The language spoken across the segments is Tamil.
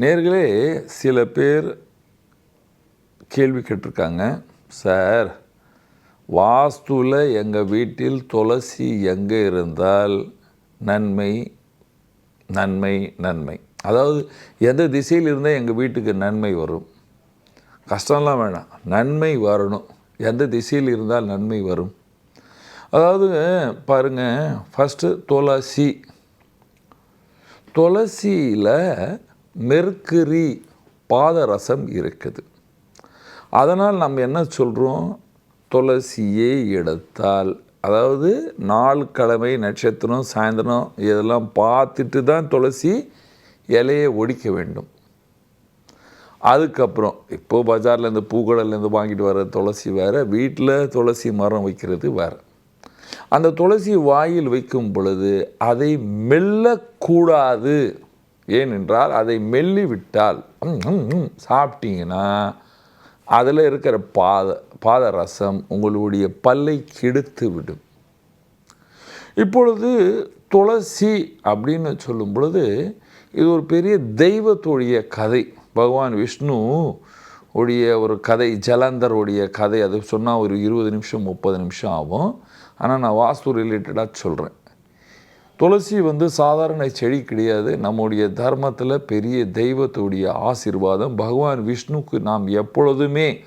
நேர்களே சில பேர் கேள்வி கேட்டிருக்காங்க. சார் வாஸ்துவில் எங்கள் வீட்டில் துளசி எங்கே இருந்தால் நன்மை நன்மை நன்மை? அதாவது எந்த திசையில் இருந்தால் எங்கள் வீட்டுக்கு நன்மை வரும்? கஷ்டம்லாம் வேணாம். நன்மை வரணும். எந்த திசையில் இருந்தால் நன்மை வரும்? அதாவது பாருங்கள் ஃபஸ்ட்டு துளசி. துளசியில் மெர்க்குரி பாதரசம் இருக்குது. அதனால் நம்ம என்ன சொல்கிறோம் துளசியை எடுத்தால் அதாவது நாள் கிழமை நட்சத்திரம் சாயந்தரம் இதெல்லாம் பார்த்துட்டு தான் துளசி இலையை ஒடிக்க வேண்டும். அதுக்கப்புறம் இப்போது பஜார்லேருந்து பூக்கடல்லேருந்து வாங்கிட்டு வர துளசி வேறு வீட்டில் துளசி மரம் வைக்கிறது வேறு. அந்த துளசி வாயில் வைக்கும் பொழுது அதை மெல்லக்கூடாது. ஏனென்றால் அதை மெல்லி விட்டால் சாப்பிட்டீங்கன்னா அதில் இருக்கிற பாத பாதரசம் உங்களுடைய பல்லை கெடுத்து விடும். இப்பொழுது துளசி அப்படின்னு சொல்லும் பொழுது இது ஒரு பெரிய தெய்வத்துடைய கதை. பகவான் விஷ்ணு உடைய ஒரு கதை ஜலந்தருடைய கதை அது சொன்னால் ஒரு இருபது நிமிஷம் முப்பது நிமிஷம் ஆகும். ஆனால் நான் வாஸ்து ரிலேட்டடாக சொல்கிறேன். துளசி வந்து சாதாரண செடி கிடையாது. நம்முடைய தர்மத்தில் பெரிய தெய்வத்துடைய ஆசீர்வாதம். பகவான் விஷ்ணுக்கு நாம் எப்பொழுதுமே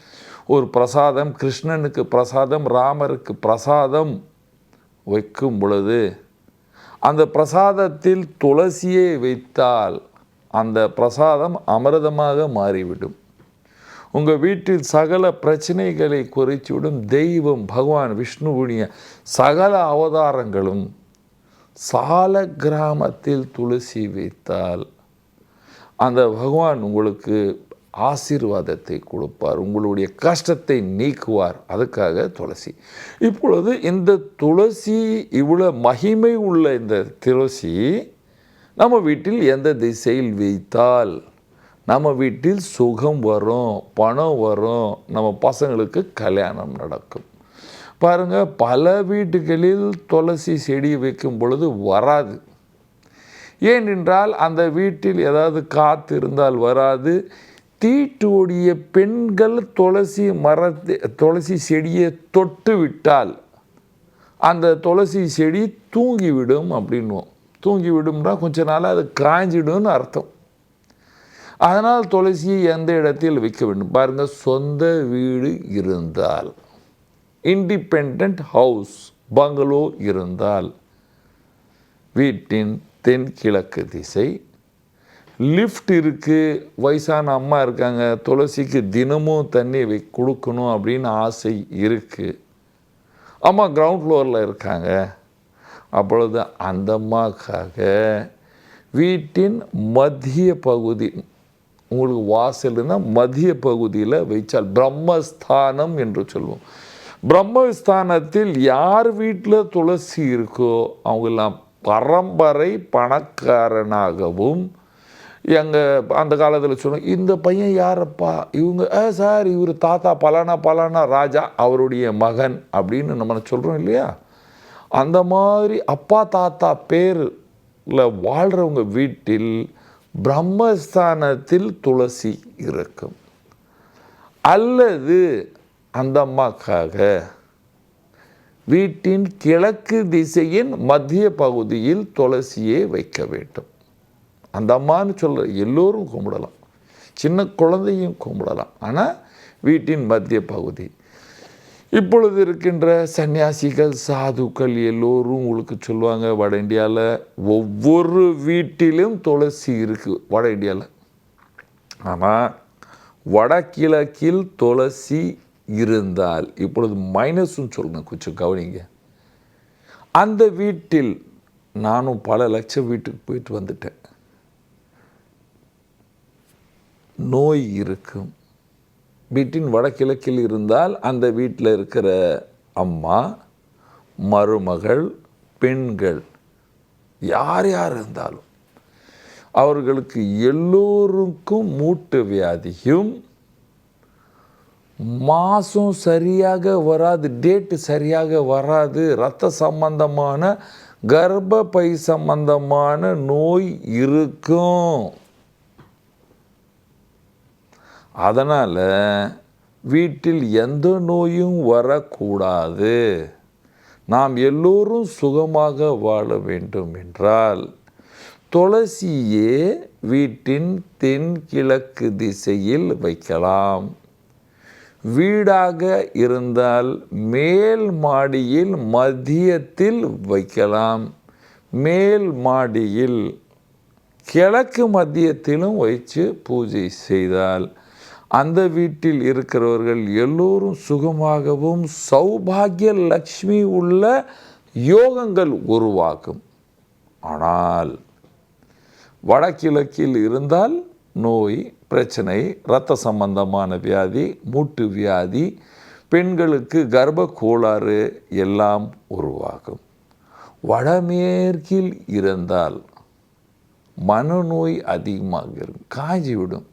ஒரு பிரசாதம் கிருஷ்ணனுக்கு பிரசாதம் ராமருக்கு பிரசாதம் வைக்கும் பொழுது அந்த பிரசாதத்தில் துளசியை வைத்தால் அந்த பிரசாதம் அமிர்தமாக மாறிவிடும். உங்கள் வீட்டில் சகல பிரச்சனைகளை குறைச்சிவிடும் தெய்வம் பகவான் விஷ்ணுவுடைய சகல அவதாரங்களும் சால கிராமத்தில் துளசி வைத்தால் அந்த பகவான் உங்களுக்கு ஆசீர்வாதத்தை கொடுப்பார் உங்களுடைய கஷ்டத்தை நீக்குவார். அதுக்காக துளசி. இப்பொழுது இந்த துளசி இவ்வளோ மகிமை உள்ள இந்த துளசி நம்ம வீட்டில் எந்த திசையில் வைத்தால் நம்ம வீட்டில் சுகம் வரும் பணம் வரும் நம்ம பசங்களுக்கு கல்யாணம் நடக்கும். பாருங்கள் பல வீட்டுகளில் துளசி செடி வைக்கும் பொழுது வராது. ஏனென்றால் அந்த வீட்டில் ஏதாவது காற்று இருந்தால் வராது. தீட்டுடைய பெண்கள் துளசி மரத்தை துளசி செடியை தொட்டு விட்டால் அந்த துளசி செடி தூங்கிவிடும் அப்படின்னுவோம். தூங்கிவிடும்னா கொஞ்ச நாள் அது காய்ஞ்சிடும்னு அர்த்தம். அதனால் துளசியை எந்த இடத்தில் வைக்க வேண்டும்? பாருங்கள் சொந்த வீடு இருந்தால். இண்டிபெண்ட் ஹவுஸ் பங்களோ இருந்தால். வீட்டின் தென்கிழக்கு திசை. லிஃப்ட் இருக்குது வயசான அம்மா இருக்காங்க துளசிக்கு தினமும் தண்ணி வை கொடுக்கணும் அப்படின்னு ஆசை இருக்குது அம்மா கிரவுண்ட் ஃப்ளோரில் இருக்காங்க. அப்பொழுது அந்த அம்மாக்காக வீட்டின் மத்திய பகுதி உங்களுக்கு வாசல் இருந்தால் மத்திய பகுதியில் வைச்சால் பிரம்மஸ்தானம் என்று சொல்லுவோம் பிரம்மஸ்தானத்தில் யார் வீட்டில் துளசி இருக்கோ அவங்கெல்லாம் பரம்பரை பணக்காரனாகவும் எங்கள் அந்த காலத்தில் சொன்னோம் இந்த பையன் யாரப்பா? இவங்க ஆ சார் இவர் தாத்தா பலானா பலானா ராஜா அவருடைய மகன் அப்படின்னு நம்ம சொல்கிறோம் இல்லையா? அந்த மாதிரி அப்பா தாத்தா பேரில் வாழ்கிறவங்க வீட்டில் பிரம்மஸ்தானத்தில் துளசி இருக்கும். அல்லது அந்த அம்மாக்காக வீட்டின் கிழக்கு திசையின் மத்திய பகுதியில் துளசியை வைக்க வேண்டும். அந்த அம்மான்னு சொல்கிற எல்லோரும் கும்பிடலாம். சின்ன குழந்தையும் கும்பிடலாம். ஆனால் வீட்டின் மத்திய பகுதி. இப்பொழுது இருக்கின்ற சன்னியாசிகள் சாதுக்கள் எல்லோரும் உங்களுக்கு சொல்லுவாங்க வட இந்தியாவில் ஒவ்வொரு வீட்டிலும் துளசி இருக்குது வட இந்தியாவில் ஆனால் வடகிழக்கில் துளசி இருந்தால் இப்பொழுது மைனஸ்ன்னு சொல்லுங்கள் கொஞ்சம் கவனிங்க. அந்த வீட்டில் நானும் பல லட்சம் வீட்டுக்கு போயிட்டு வந்துட்டேன். நோய் இருக்கும். வீட்டின் வடகிழக்கில் இருந்தால் அந்த வீட்டில் இருக்கிற அம்மா மருமகள் பெண்கள் யார் யார் இருந்தாலும் அவர்களுக்கு எல்லோருக்கும் மூட்டு வியாதியும் மாதம் சரியாக வராது டேட்டு சரியாக வராது. இரத்த சம்பந்தமான கர்ப்பப்பை சம்பந்தமான நோய் இருக்கும். அதனால் வீட்டில் எந்த நோயும் வரக்கூடாது. நாம் எல்லோரும் சுகமாக வாழ வேண்டும் என்றால் துளசியே வீட்டின் தென்கிழக்கு திசையில் வைக்கலாம். வீடாக இருந்தால் மேல் மாடியில் மதியத்தில் வைக்கலாம். மேல் மாடியில் கிழக்கு மத்தியத்திலும் வைத்து பூஜை செய்தால். அந்த வீட்டில் இருக்கிறவர்கள் எல்லோரும் சுகமாகவும் சௌபாகிய லக்ஷ்மி உள்ள யோகங்கள் உருவாகும். ஆனால் வடகிழக்கில் இருந்தால் நோய் பிரச்சனை இரத்த சம்பந்தமான வியாதி மூட்டு வியாதி பெண்களுக்கு கர்ப்ப கோளாறு எல்லாம் உருவாகும். வடமேற்கில் இருந்தால் மனநோய் அதிகமாக இருக்கும் காய்ச்சிவிடும்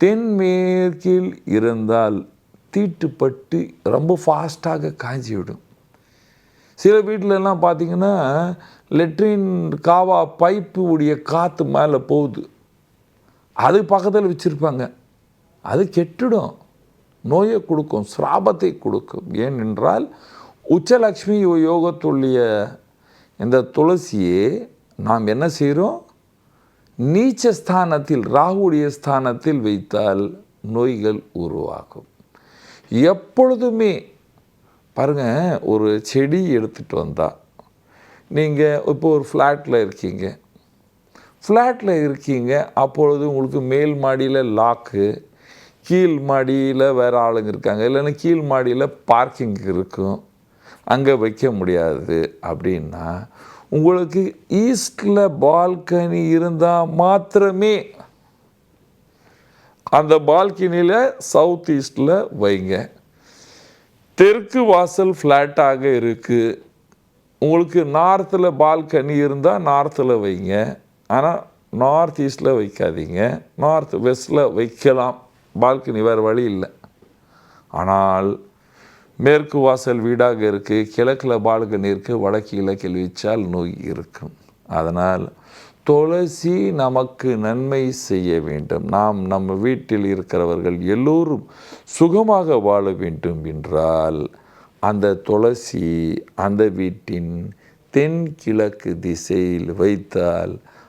தென்மேற்கில் இருந்தால் தீட்டுப்பட்டு ரொம்ப ஃபாஸ்ட்டாக காய்ச்சிவிடும் சில வீட்டிலலாம் பார்த்திங்கன்னா லெட்ரின் காவா பைப்பு உடைய காற்று மேலே போகுது. அது பக்கத்தில் வச்சுருப்பாங்க. அது கெட்டுடும். நோயை கொடுக்கும் சிராபத்தை கொடுக்கும். ஏனென்றால் உச்சலக்ஷ்மி யோகத்துடைய இந்த துளசியே நாம் என்ன செய்கிறோம் நீச்ச ஸ்தானத்தில் ராகுடைய ஸ்தானத்தில் வைத்தால் நோய்கள் உருவாகும். எப்பொழுதுமே பாருங்கள் ஒரு செடி எடுத்துகிட்டு வந்தால் நீங்கள் இப்போ ஒரு ஃப்ளாட்டில் இருக்கீங்க. ஃப்ளாட்டில் இருக்கீங்க. அப்பொழுது உங்களுக்கு மேல் மாடியில் லாக்கு கீழ் மாடியில் வேறு ஆளுங்க இருக்காங்க. இல்லைன்னா கீழ் மாடியில் பார்க்கிங் இருக்கும். அங்கே வைக்க முடியாது. அப்படின்னா உங்களுக்கு ஈஸ்டில் பால்கனி இருந்தால் மாத்திரமே அந்த பால்கனியில் சவுத் ஈஸ்டில் வைங்க. தெற்கு வாசல் ஃப்ளாட்டாக இருக்குது உங்களுக்கு நார்த்தில் பால்கனி இருந்தால் நார்த்தில் வைங்க. ஆனால் நார்த் ஈஸ்டில் வைக்காதீங்க. நார்த் வெஸ்டில் வைக்கலாம். பால்கனி வேறு வழி இல்லை. ஆனால் மேற்கு வாசல் வீடாக இருக்குது கிழக்கில் பால்கனி இருக்குது வடக்கு இலக்கில் வச்சால் நோய் இருக்கும். அதனால் துளசி நமக்கு நன்மை செய்ய வேண்டும். நாம் நம்ம வீட்டில் இருக்கிறவர்கள் எல்லோரும் சுகமாக வாழ வேண்டும் என்றால் அந்த துளசி அந்த வீட்டின் தென்கிழக்கு திசையில் வைத்தால்